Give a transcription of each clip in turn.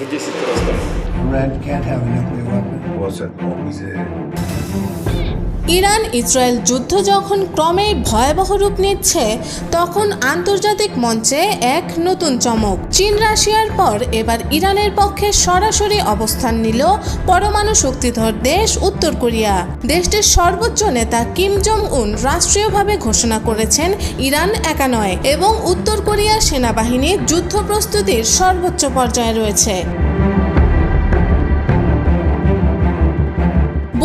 Red can't have a nuclear weapon. What's that? What was it? Iran Israel যুদ্ধ যখন ক্রমেই ভয়াবহ রূপ নিচ্ছে, তখন আন্তর্জাতিক মঞ্চে এক নতুন চমক। চীন রাশিয়ার পর এবার ইরানের পক্ষে সরাসরি অবস্থান নিল পরমাণু শক্তিধর দেশ উত্তর কোরিয়া। দেশটির সর্বোচ্চ নেতা কিম জং উন রাষ্ট্রীয়ভাবে ঘোষণা করেছেন ইরান একা নয় এবং উত্তর কোরিয়ার সেনাবাহিনী যুদ্ধ প্রস্তুতির সর্বোচ্চ পর্যায়ে রয়েছে।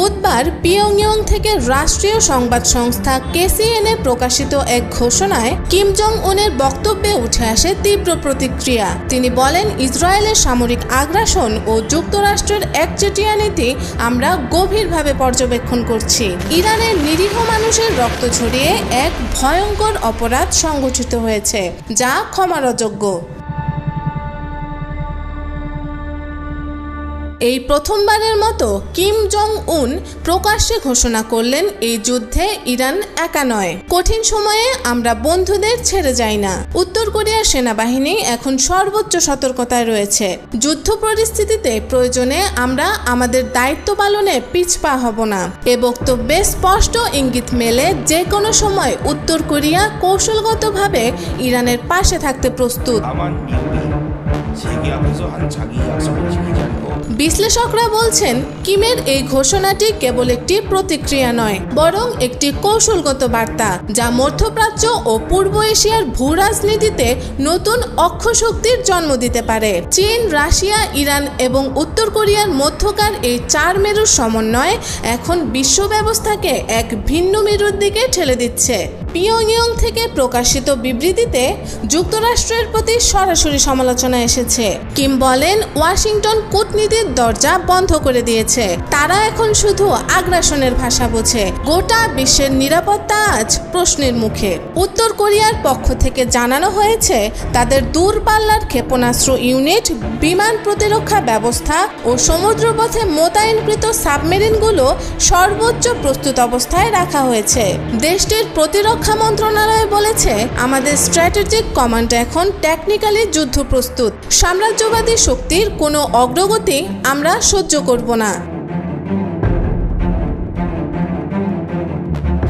বুধবার পিয়ংইয়ং থেকে রাষ্ট্রীয় সংবাদ সংস্থা কেসিএনএ প্রকাশিত এক ঘোষণায় কিম জং উনের বক্তব্যে উঠে আসে তীব্র প্রতিক্রিয়া। তিনি বলেন, ইসরায়েলের সামরিক আগ্রাসন ও যুক্তরাষ্ট্রের একচেটিয়া নীতি আমরা গভীরভাবে পর্যবেক্ষণ করছি। ইরানের নিরীহ মানুষের রক্ত ঝরিয়ে এক ভয়ঙ্কর অপরাধ সংগঠিত হয়েছে, যা ক্ষমার অযোগ্য। এই প্রথমবারের মতো কিম জং উন প্রকাশ্যে ঘোষণা করলেন এই যুদ্ধে ইরান একা নয়। কঠিন সময়ে আমরা বন্ধুদের ছেড়ে যাই না। উত্তর কোরিয়ার সেনাবাহিনী এখন সর্বোচ্চ সতর্কতায় রয়েছে। যুদ্ধ পরিস্থিতিতে প্রয়োজনে আমরা আমাদের দায়িত্ব পালনে পিছপা হব না। এ বক্তব্যে স্পষ্ট ইঙ্গিত মেলে যে কোনো সময় উত্তর কোরিয়া কৌশলগতভাবে ইরানের পাশে থাকতে প্রস্তুত। 다만 미국이 세계 앞에서 한 자기 약속을 지키지 않고 বিশ্লেষকরা বলছেন কিমের এই ঘোষণাটি কেবল একটি প্রতিক্রিয়া নয় বরং একটি কৌশলগত বার্তা যা মধ্যপ্রাচ্য ও পূর্ব এশিয়ার ভূ রাজনীতিতে নতুন অক্ষশক্তির জন্ম দিতে পারে চীন রাশিয়া ইরান এবং উত্তর কোরিয়ার মধ্যকার এই চার মেরুর সমন্বয় এখন বিশ্ব ব্যবস্থাকে এক ভিন্ন মেরুর দিকে ঠেলে দিচ্ছে পিয়ংইয়ং থেকে প্রকাশিত বিবৃতিতে যুক্তরাষ্ট্রের প্রতি সরাসরি সমালোচনা এসেছে। কিম বলেন, ওয়াশিংটন কূটনীতির দরজা বন্ধ করে দিয়েছে। তারা এখন শুধু আগ্রাসনের ভাষা বোঝে। গোটা বিশ্বের নিরাপত্তা আজ প্রশ্নের মুখে। উত্তর কোরিয়ার পক্ষ থেকে জানানো হয়েছে, তাদের দূরপাল্লার ক্ষেপণাস্ত্র ইউনিট, বিমান প্রতিরক্ষা ব্যবস্থা ও সমুদ্রপথে মোতায়েনকৃত সাবমেরিনগুলো সর্বোচ্চ প্রস্তুত অবস্থায় রাখা হয়েছে। দেশটির প্রতিরক্ষা মন্ত্রণালয় বলেছে, আমাদের স্ট্র্যাটেজিক কমান্ড এখন টেকনিক্যালি যুদ্ধ প্রস্তুত। সাম্রাজ্যবাদী শক্তির কোনো অগ্রগতি আমরা সহ্য করব না।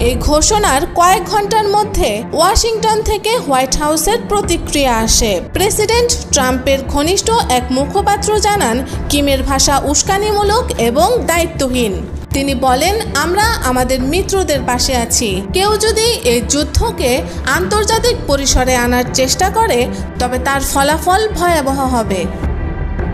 এই ঘোষণার কয়েক ঘণ্টার মধ্যে ওয়াশিংটন থেকে হোয়াইট হাউসের প্রতিক্রিয়া আসে। প্রেসিডেন্ট ট্রাম্পের ঘনিষ্ঠ এক মুখপাত্র জানান, কিমের ভাষা উস্কানিমূলক এবং দায়িত্বহীন। তিনি বলেন, আমরা আমাদের মিত্রদের পাশে আছি। কেউ যদি এই যুদ্ধকে আন্তর্জাতিক পরিসরে আনার চেষ্টা করে, তবে তার ফলাফল ভয়াবহ হবে।